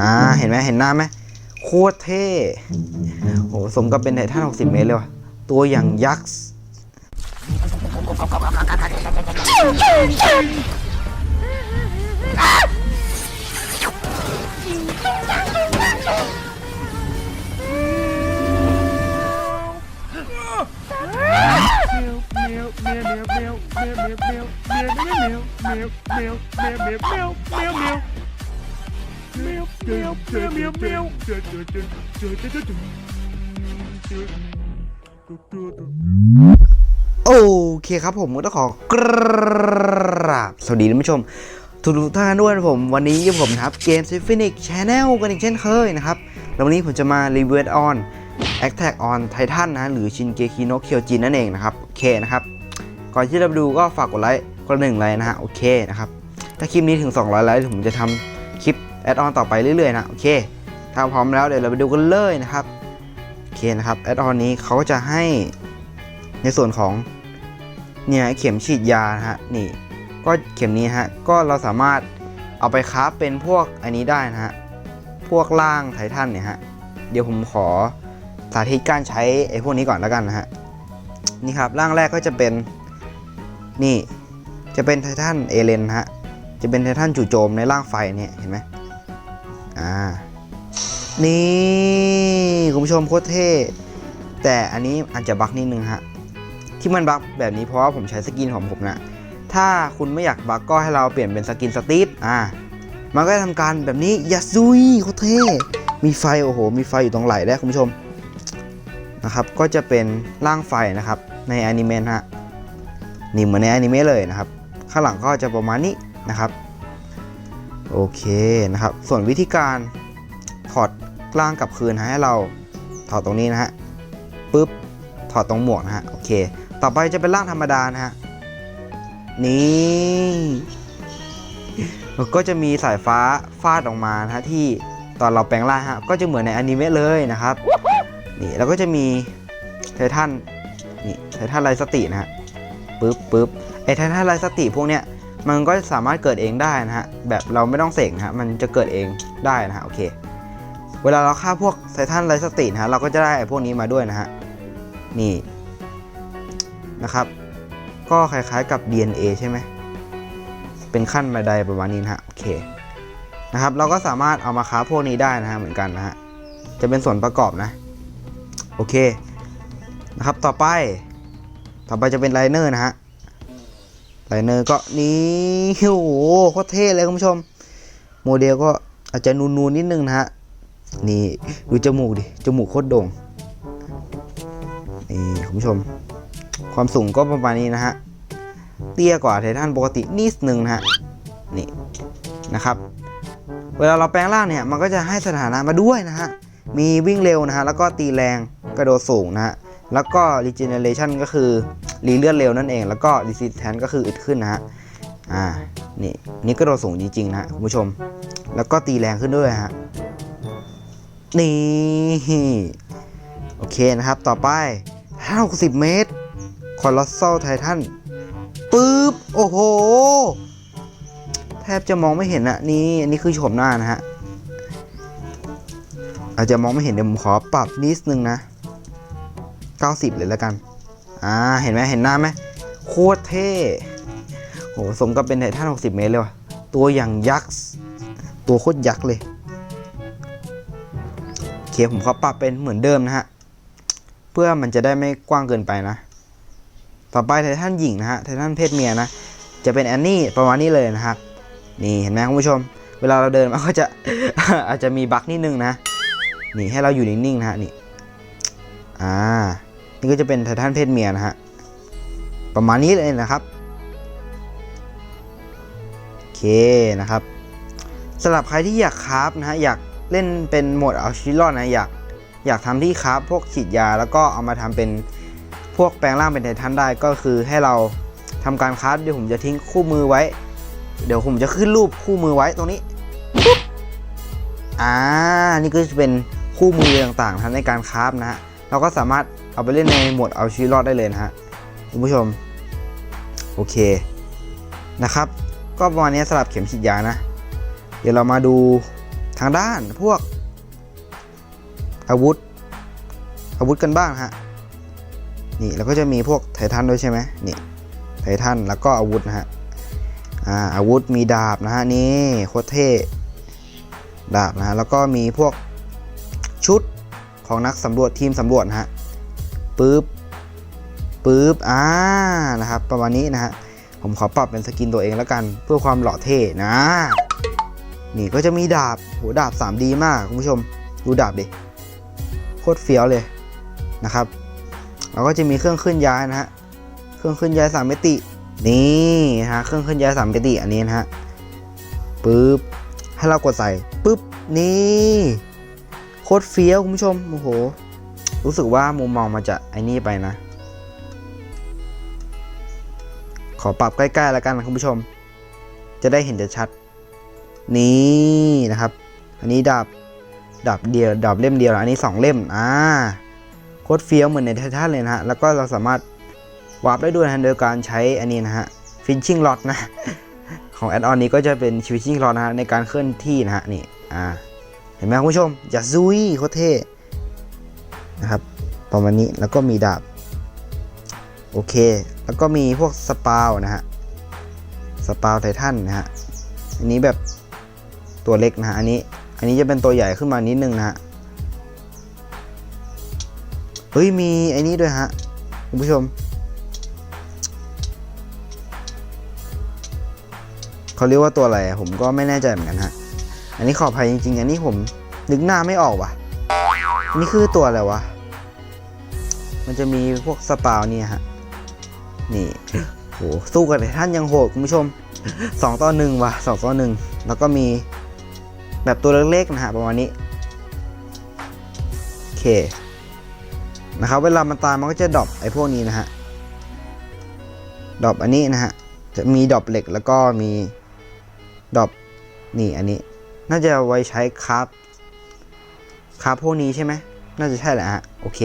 อ่า เห็นไหมเห็นหน้าไหมโคตรเท่โหสมกับเป็นไททัน60 เมตรเลยว่ะ ตัวอย่างยักษ์ โอเคครับผมก็ต้องขอกราบสวัสดีท่านผู้ชม ทุกท่านด้วยนะผมวันนี้ผมครับเกม s y m p h o n i c Channel กันอีกเช่นเคยนะครับแล้ววันนี้ผมจะมารีวิวออน Attack on Titan นนะหรือ Shingeki no Kyojin นั่นเองนะครับโอเคนะครับก่อนที่เราไปดูก็ฝากกดไลค์คนหนึ่งไลค์นะฮะโอเคนะครับถ้าคลิปนี้ถึง 200ไลค์ผมจะทำ แอดออนต่อไปเรื่อยๆนะโอเคถ้าพร้อมแล้วเดี๋ยวเราไปดูกันเลยนะครับโอเคนะครับแอดออนนี้เขาก็จะให้ในส่วนของเนี่ยเข็มฉีดยานะฮะนี่ก็เข็มนี้ฮะก็เราสามารถเอาไปคราฟเป็นพวกอันนี้ได้นะฮะพวกล่างไททันเนี่ยฮะเดี๋ยวผมขอสาธิตการใช้ไอ้พวกนี้ก่อนแล้วกันนะฮะนี่ครับร่างแรกก็จะเป็นนี่จะเป็นไททันเอเลนฮะจะเป็นไททันจู่โจมในร่างไฟเนี่ยเห็นไหม อ่า นี่คุณผู้ชมโคตรเท่ แต่อันนี้อาจจะบั๊กนิดนึงฮะ ที่มันบั๊กแบบนี้เพราะว่าผมใช้สกินของผมนะถ้าคุณไม่อยากบั๊กก็ให้เราเปลี่ยนเป็นสกินสตีฟอ่า มันก็จะทำการแบบนี้ยาซุยโคตรเท่ มีไฟโอ้โห มีไฟอยู่ตรงไหล่ได้วคุณผู้ชมนะครับ ก็จะเป็นร่างไฟนะครับในอนิเมะฮะ นี่เหมือนในอนิเมะเลยนะครับ ข้างหลังก็จะประมาณนี้นะครับ โอเคนะครับ ส่วนวิธีการถอดร่างกลับคืนให้เราถอดตรงนี้นะฮะปุ๊บถอดตรงหมวกนะฮะโอเค ต่อไปจะเป็นร่างธรรมดานะฮะนี่ก็จะมีสายฟ้าฟาดออกมานะฮะที่ตอนเราแปลงร่างฮะก็จะเหมือนในอนิเมะเลยนะครับนี่แล้วก็จะมีไททันนี่ไททันไรสตินะฮะปุ๊บปุ๊บไอไททันไรสติพวกเนี้ย มันก็สามารถเกิดเองได้นะฮะ แบบเราไม่ต้องเสกนะฮะ มันจะเกิดเองได้นะฮะ โอเค เวลาเราฆ่าพวกไททันไรสตินะฮะ เราก็จะได้ไอ้พวกนี้มาด้วยนะฮะ นี่นะครับ ก็คล้ายๆกับ DNA ใช่ไหม เป็นขั้นบันไดประมาณนี้นะฮะ โอเค นะครับ เราก็สามารถเอามาค้าพวกนี้ได้นะฮะ เหมือนกันนะฮะ จะเป็นส่วนประกอบนะ โอเค นะครับ ต่อไป ต่อไปจะเป็นไลเนอร์นะฮะ ไลเนอร์ก็นี่โอ้โหโคตรเท่เลยคุณผู้ชม โมเดลก็อาจจะนูนๆนิดนึงนะฮะ นี่ดูจมูกดิ จมูกโคตรโด่ง นี่คุณผู้ชม ความสูงก็ประมาณนี้นะฮะ เตี้ยกว่าไททันปกตินิดนึงนะฮะ นี่นะครับ เวลาเราแปลงร่างเนี่ย มันก็จะให้สถานะมาด้วยนะฮะ มีวิ่งเร็วนะฮะ แล้วก็ตีแรง กระโดดสูงนะฮะ แล้วก็ regeneration ก็คือ รีเลือดเร็วนั่นเอง แล้วก็ resistance ก็คืออึดขึ้นนะฮะอ่านี่นี่กระโดดสูงจริงๆนะคุณผู้ชม แล้วก็ตีแรงขึ้นด้วยฮะนี่โอเคนะครับต่อไป 50 เมตรคอลอสเซลไททันปึ๊บ โอ้โห แทบจะมองไม่เห็นอะนี่อันนี้คือโฉมหน้านะฮะ อาจจะมองไม่เห็นเดี๋ยวผมขอปรับนิดนึงนะ 90 เลยแล้วกัน อ่า เห็นไหมเห็นหน้าไหมโคตรเท่โหสมกับเป็นไททัน60 เมตรเลยว่ะ ตัวอย่างยักษ์ ตัวโคตรยักษ์เลยโอเคผมขอปรับเป็นเหมือนเดิมนะฮะ เพื่อมันจะได้ไม่กว้างเกินไปนะ ต่อไปไททันหญิงนะฮะ ไททันเพศเมียนะ จะเป็นแอนนี่ประมาณนี้เลยนะครับ นี่เห็นไหมคุณผู้ชม เวลาเราเดินมันก็จะอาจจะมีบั๊กนิดนึงนะ นี่ให้เราอยู่นิ่งๆนะฮะนี่ อ่า นี่ก็จะเป็นไททันเพศเมียนะฮะ ประมาณนี้เลยนะครับโอเคนะครับสำหรับใครที่อยากคราฟนะฮะอยากเล่นเป็นโหมดเอาชีวิตรอดนะอยากอยากทำที่คราฟพวกฉีดยาแล้วก็เอามาทำเป็นพวกแปลงร่างเป็นไททันได้ก็คือให้เราทำการคราฟเดี๋ยวผมจะทิ้งคู่มือไว้ เดี๋ยวผมจะขึ้นรูปคู่มือไว้ตรงนี้อ่านี่ก็จะเป็นคู่มือต่างๆนะในการคราฟนะฮะเราก็สามารถ เอาไปเล่นในโหมดเอาชีวิตรอดได้เลยนะฮะคุณผู้ชม โอเคนะครับ ก็ประมาณนี้สำหรับเข็มฉีดยานะ เดี๋ยวเรามาดูทางด้านพวก อาวุธ อาวุธกันบ้างฮะนี่แล้วก็จะมีพวกไททันด้วยใช่ไหมนี่ไททันแล้วก็อาวุธนะฮะอ่าอาวุธมีดาบนะฮะนี่โคตรเท่ดาบนะฮะแล้วก็มีพวกชุดของนักสำรวจทีมสำรวจนะฮะ ปึ๊บปึ๊บอ่านะครับ ประมาณนี้นะฮะผมขอปรับเป็นสกินตัวเองแล้วกันเพื่อความหล่อเท่นะ นี่ก็จะมีดาบโหดาบ 3D มากคุณผู้ชมดูดาบดิโคตรเฟี้ยวเลยนะครับแล้วก็จะมีเครื่องเคลื่อนย้ายนะฮะเครื่องเคลื่อนย้ายสามมิตินี่ฮะเครื่องเคลื่อนย้ายสามมิติอันนี้นะฮะปึ๊บให้เรากดใส่ปึ๊บนี่โคตรเฟี้ยวคุณผู้ชมโอ้โห รู้สึกว่ามุมมองมันจะไอ้นี่ไปนะ ขอปรับใกล้ๆแล้วกันนะคุณผู้ชม จะได้เห็นจะชัด นี่นะครับ อันนี้ดาบดาบเดียวดาบเล่มเดียวนะอันนี้สองเล่มอ่าโคตรเฟี้ยวเหมือนในไททันเลยนะฮะแล้วก็เราสามารถวาร์ปได้ด้วยนะโดยการใช้อันนี้นะฮะฟินชิ่งล็อตนะของแอดออนนี้ก็จะเป็นฟินชิ่งล็อตนะฮะในการเคลื่อนที่นะฮะนี่อ่าเห็นไหมคุณผู้ชมอย่าซุยโคตรเท่ นะครับ ประมาณนี้แล้วก็มีดาบ โอเค แล้วก็มีพวกสปาวนะฮะสปาวไททันนะฮะอันนี้แบบตัวเล็กนะฮะอันนี้อันนี้จะเป็นตัวใหญ่ขึ้นมานิดนึงนะฮะเฮ้ยมีไอ้นี้ด้วยฮะคุณผู้ชมเขาเรียกว่าตัวอะไรผมก็ไม่แน่ใจเหมือนกันฮะ อันนี้ขออภัยจริงๆ อันนี้ผมนึกหน้าไม่ออกว่ะ นี่คือตัวอะไรวะ มันจะมีพวกสปาวเนี่ยฮะ นี่โหสู้กันเลยท่านยังโหดคุณผู้ชม2ต่อ1ว่ะ2ต่อ1แล้วก็มีแบบตัวเล็กๆนะฮะประมาณนี้ โอเค นะครับ เวลามันตายมันก็จะดรอปไอ้พวกนี้นะฮะดรอปอันนี้นะฮะ จะมีดรอปเหล็กแล้วก็มีดรอปนี่อันนี้ น่าจะไว้ใช้คราฟ คราฟพวกนี้ใช่ไหมน่าจะใช่แหละฮะ โอเค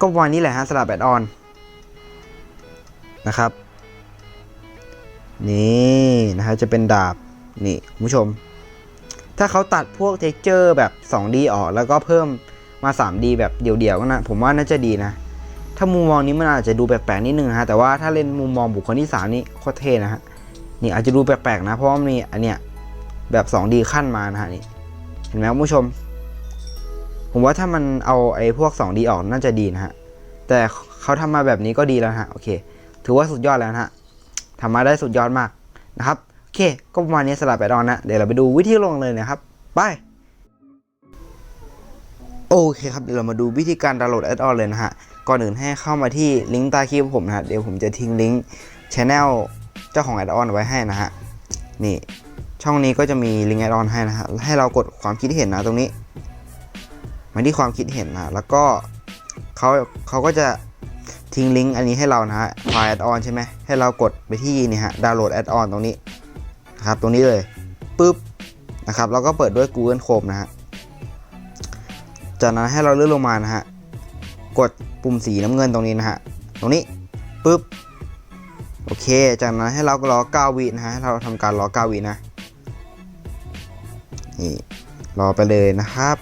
ก็ประมาณนี้แหละฮะสลับแอดออนนะครับ นี่นะฮะจะเป็นดาบ นี่คุณผู้ชม ถ้าเขาตัดพวกเท็กเจอร์แบบ 2D ออกแล้วก็เพิ่มมา 3D แบบเดี่ยวๆก็นะผมว่าน่าจะดีนะ ถ้ามุมมองนี้มันอาจจะดูแปลกๆนิดนึงนะฮะ แต่ว่าถ้าเล่นมุมมองบุคคลที่ 3 นี่โคตรเท่นะฮะ นี่อาจจะดูแปลกๆนะ เพราะว่ามีอันเนี้ยแบบ 2D ขั้นมานะฮะนี่ เห็นไหมคุณผู้ชม ผมว่าถ้ามันเอาไอ้พวก 2D ออกน่าจะดีนะฮะ แต่เขาทำมาแบบนี้ก็ดีแล้วฮะ โอเค ถือว่าสุดยอดแล้วนะฮะทำมาได้สุดยอดมากนะครับ โอเค ก็ประมาณนี้สลับแอดออนนะ เดี๋ยวเราไปดูวิธีลงเลยนะครับ ไป โอเคครับ เดี๋ยวเรามาดูวิธีการดาวน์โหลดแอดออนเลยนะฮะ ก่อนอื่นให้เข้ามาที่ลิงก์ใต้คลิปผมนะฮะ เดี๋ยวผมจะทิ้งลิงก์ช anel เจ้าของแอดออนไว้ให้นะฮะ นี่ ช่องนี้ก็จะมีลิงก์แอดออนให้นะฮะ ให้เรากดความคิดเห็นนะตรงนี้ มาที่ความคิดเห็นนะแล้วก็เขาเขาก็จะทิ้งลิงก์อันนี้ให้เรานะฮะไฟล์แอดออนใช่ไหมให้เรากดไปที่นี่ฮะดาวน์โหลดแอดออนตรงนี้นะครับตรงนี้เลยปุ๊บนะครับแล้วก็เปิดด้วย Google Chrome นะฮะจากนั้นให้เราเลื่อนลงมานะฮะกดปุ่มสีน้ำเงินตรงนี้นะฮะตรงนี้ปุ๊บโอเค จากนั้นให้เรารอ9วินะฮะให้เราทำการรอ9วินะนี่รอไปเลยนะครับ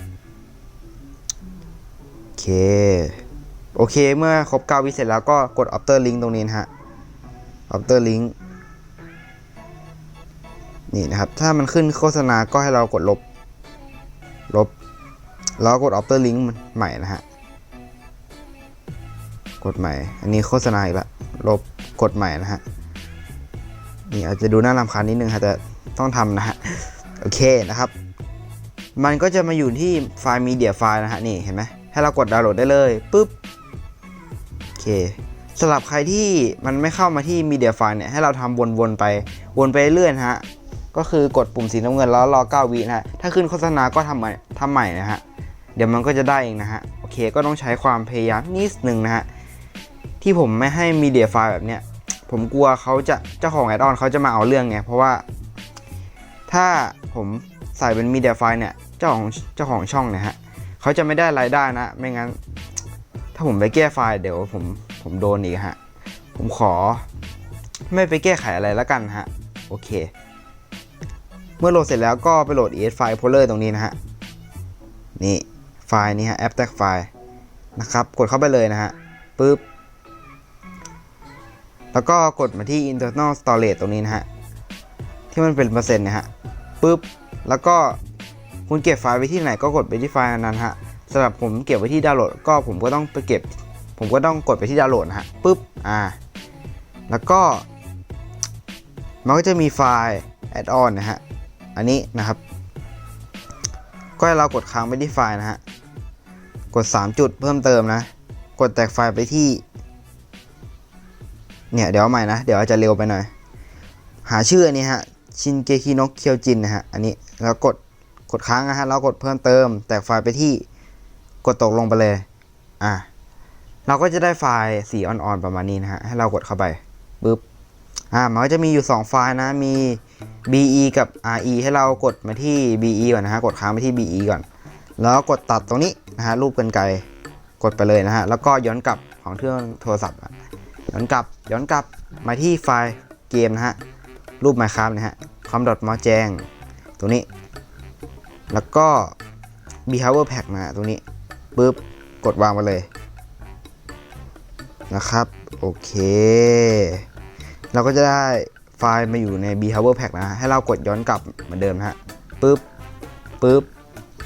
เค โอเคเมื่อครบ9วิเสร็จแล้วก็กด After Link ตรงนี้นะฮะ After Link นี่นะครับ ถ้ามันขึ้นโฆษณาก็ให้เรากดลบ ลบ แล้วกด After Link ใหม่นะฮะ กดใหม่ อันนี้โฆษณาอีกละ ลบ กดใหม่นะฮะ นี่อาจจะดูน่ารำคาญนิดนึงฮะแต่ต้องทำนะฮะ โอเคนะครับ มันก็จะมาอยู่ที่ไฟล์ media file นะฮะ นี่เห็นไหม ให้เรากดดาวน์โหลดได้เลยปุ๊บโอเคสำหรับใครที่มันไม่เข้ามาที่ media file เนี่ยให้เราทำวนๆไปวนไปเรื่อยๆฮะก็คือกดปุ่มสีน้ำเงินแล้วรอ 9 วินะฮะถ้าขึ้นโฆษณาก็ทำใหม่ทำใหม่นะฮะเดี๋ยวมันก็จะได้เองนะฮะโอเคก็ต้องใช้ความพยายามนิดนึงนะฮะที่ผมไม่ให้ media file แบบเนี้ยผมกลัวเขาจะเจ้าของแอดออนเขาจะมาเอาเรื่องไงเพราะว่า ถ้าผมใส่เป็น media file เนี่ยเจ้าของเจ้าของช่องเนี่ยฮะ เขาจะไม่ได้รายได้นะ ไม่งั้น ถ้าผมไปแก้ไฟล์เดี๋ยวผมผมโดนอีกฮะ ผมขอ ไม่ไปแก้ไขอะไรแล้วกันฮะ โอเค เมื่อโหลดเสร็จแล้วก็ไปโหลด ES file folder ตรงนี้นะฮะ นี่ไฟล์นี้ฮะ app tag file นะครับ กดเข้าไปเลยนะฮะปุ๊บ แล้วก็กดมาที่ internal storage ตรงนี้นะฮะ ที่มันเป็นเปอร์เซ็นต์นะฮะปุ๊บ แล้วก็ คุณเก็บไฟล์ไว้ที่ไหนก็กดไปที่ไฟล์นั้นฮะสำหรับผมเก็บไว้ที่ดาวน์โหลดก็ผมก็ต้องไปเก็บ ผมก็ต้องกดไปที่ดาวน์โหลดนะฮะปุ๊บอ่าแล้วก็ มันก็จะมีไฟล์ add on นะฮะอันนี้นะครับ ก็ให้เรากดค้างไปที่ไฟล์นะฮะกด 3 จุดเพิ่มเติมนะ กดแตกไฟล์ไปที่ เนี่ย เดี๋ยวใหม่นะ เดี๋ยวอาจจะเร็วไปหน่อย หาชื่ออันนี้ฮะ ชินเกคิโนเคียวจินนะฮะ อันนี้ แล้วกด กดค้างนะฮะแล้วกดเพิ่มเติม แตกไฟล์ไปที่กดตกลงไปเลย อะ เราก็จะได้ไฟล์สีอ่อนๆประมาณนี้นะฮะ ให้เรากดเข้าไปปึ๊บ อ่า มันก็จะมีอยู่ 2 ไฟล์นะ มี be กับ re ให้เรากดมาที่ be ก่อนนะฮะ กดค้างไปที่ be ก่อน แล้วกดตัดตรงนี้นะฮะ รูปกันไกล กดไปเลยนะฮะ แล้วก็ย้อนกลับของเครื่องโทรศัพท์ ย้อนกลับ ย้อนกลับ มาที่ไฟล์เกมนะฮะ รูป Minecraft นะฮะ com dot m o แจงตรงนี้ แล้วก็ behavior pack นะฮะตรงนี้ปึ๊บกดวางไปเลย นะครับ โอเค เราก็จะได้ไฟล์มาอยู่ใน behavior pack นะฮะให้เรากดย้อนกลับเหมือนเดิมนะฮะปึ๊บปึ๊บ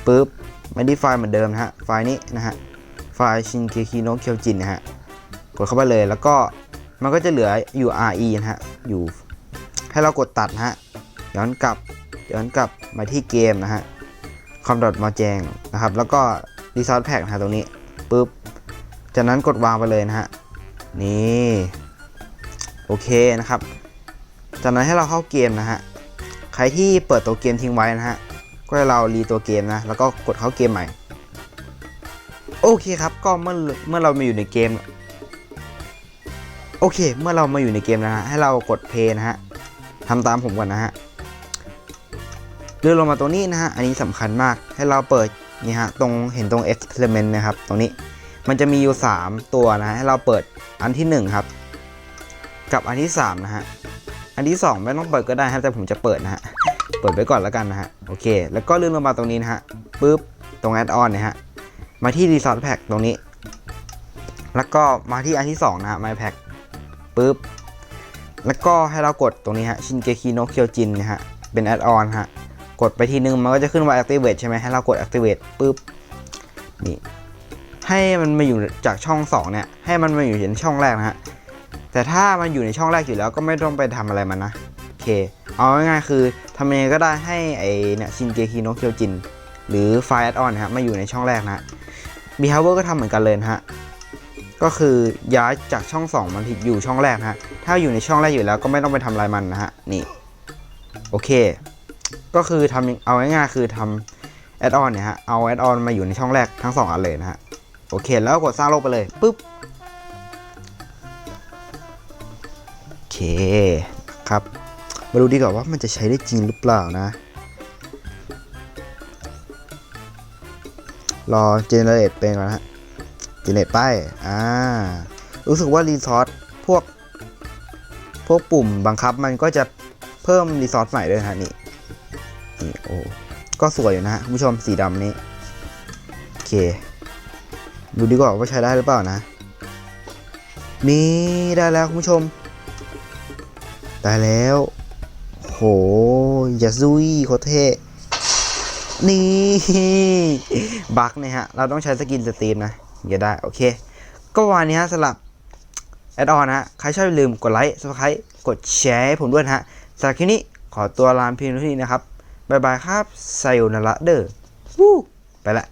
ปึ๊บไม่ได้ไฟล์เหมือนเดิมนะฮะ ไฟล์นี้นะฮะ ไฟล์ชินเคคิโนเคียวจินนะฮะ กดเข้าไปเลยแล้วก็มันก็จะเหลืออยู่ re นะฮะ อยู่ให้เรากดตัดนะฮะ ย้อนกลับ ย้อนกลับมาที่เกมนะฮะ คอมดอทมาแจงนะครับ แล้วก็ resource pack นะตรงนี้ปึ๊บ จากนั้นกดวางไปเลยนะฮะ นี่ โอเคนะครับ จากนั้นให้เราเข้าเกมนะฮะ ใครที่เปิดตัวเกมทิ้งไว้นะฮะ ก็ให้เรารีตัวเกมนะ แล้วก็กดเข้าเกมใหม่ โอเคครับ ก็เมื่อเมื่อเรามาอยู่ในเกม โอเค เมื่อเรามาอยู่ในเกมนะฮะ ให้เรากดเพย์นะฮะทำตามผมก่อนนะฮะ เลื่อนลงมาตรงนี้นะฮะ อันนี้สำคัญมาก ให้เราเปิดนี่ฮะ ตรงเห็นตรง experiment นะครับ ตรงนี้ มันจะมีอยู่ 3 ตัวนะฮะให้เราเปิดอันที่ 1 ครับ กับอันที่ 3 นะฮะ อันที่ 2 ไม่ต้องเปิดก็ได้ครับแต่ผมจะเปิดนะฮะ เปิดไว้ก่อนแล้วกันนะฮะ โอเค แล้วก็เลื่อนลงมาตรงนี้นะฮะปุ๊บ ตรง add on นะฮะ มาที่ resource pack ตรงนี้ แล้วก็มาที่อันที่ 2 นะฮะ my pack ปุ๊บ แล้วก็ให้เรากดตรงนี้ฮะ ชินเกคิโนเคียวจินนะฮะ เป็น add on ฮะ กดไปทีนึงมันก็จะขึ้นว่า activate ใช่ไหมให้เรากด activate ปุ๊บนี่ให้มันมาอยู่จากช่อง 2 เนี่ย ให้มันมาอยู่ในช่องแรกนะฮะแต่ถ้ามันอยู่ในช่องแรกอยู่แล้วก็ไม่ต้องไปทำอะไรมันนะโอเค เอาง่ายๆคือทำยังไงก็ได้ให้ไอเนี่ยชินเกคิโนเคียวจิน หรือไฟล์ add on นะฮะมาอยู่ในช่องแรกนะฮะ behavior ก็ทำเหมือนกันเลยนะฮะก็คือย้ายจากช่อง 2 มันอยู่ช่องแรกนะฮะถ้าอยู่ในช่องแรกอยู่แล้วก็ไม่ต้องไปทำอะไรมันนะฮะนี่โอเค ก็คือทำเอาง่ายๆคือทำ add on เนี่ยฮะ เอา add on มาอยู่ในช่องแรกทั้ง 2 อันเลยนะฮะ โอเค แล้วก็กดสร้างโลกไปเลยปุ๊บ โอเค ครับ มาดูดีกว่าว่ามันจะใช้ได้จริงหรือเปล่านะ รอเจเนเรตเป็นก่อนนะฮะ เจเนเรตป้าย อ่า รู้สึกว่ารีซอสพวก พวกปุ่มบังคับมันก็จะเพิ่มรีซอสใหม่ด้วยฮะนี่ นี่โอ้ก็สวยอยู่นะฮะคุณผู้ชมสีดำนี้ โอเค ดูดีกว่าว่าใช้ได้หรือเปล่านะ นี่ได้แล้วคุณผู้ชม ได้แล้ว โหยาซุยโคเท่นี่บักเนี่ยฮะ เราต้องใช้สกินสตรีมนะถึงจะได้ โอเค ก็วันนี้ฮะสำหรับแอดออนนะฮะ ใครชอบอย่าลืมกดไลค์ subscribe กดแชร์ให้ผมด้วยนะฮะสำหรับคลิปนี้ขอตัวลาเพียงเท่านี้นะครับ บ๊ายบายครับไซโอนาระเดอร์วู้ไปละ